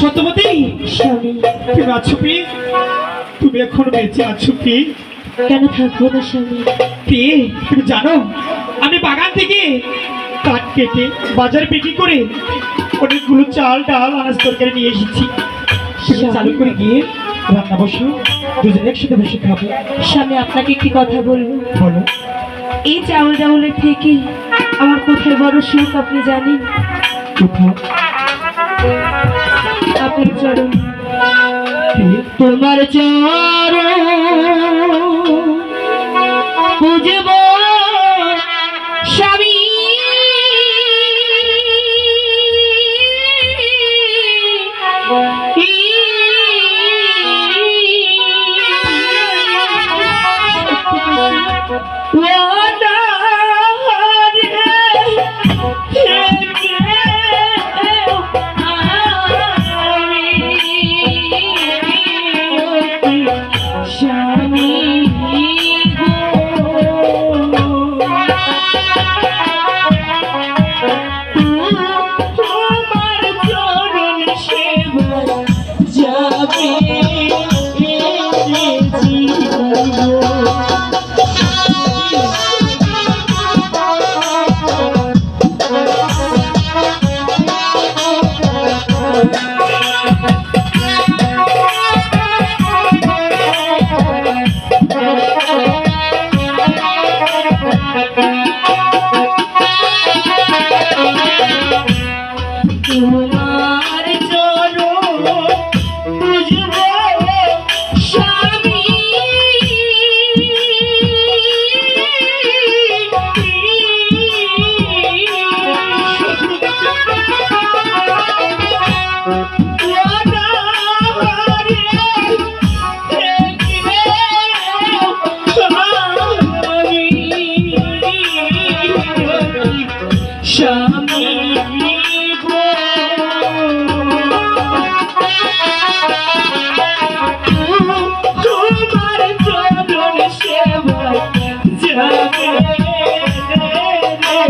সত্যবতী তুমি আছো পি তুমি এখন বেঁচে আছো পি কেন থাকব না স্বামী? পি তুমি জানো আমি বাগান থেকে কাঠ কেটে বাজার বিক্রি করে অনেকগুলো চাল ডাল আনাজ তরকারি নিয়ে এসেছি। সেটা চালু করে গিয়ে রান্না বসো দুজনে একসাথে বসে খাব। স্বামী আপনাকে একটি কথা বলব। বলো। এই চাউল ডাউলের থেকে আমার কোথায় বড় সুখ আপনি জানেন? কোথাও চরণ তোমার চরণ বুঝব স্বামী। স্বামী যাবে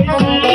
கொண்டே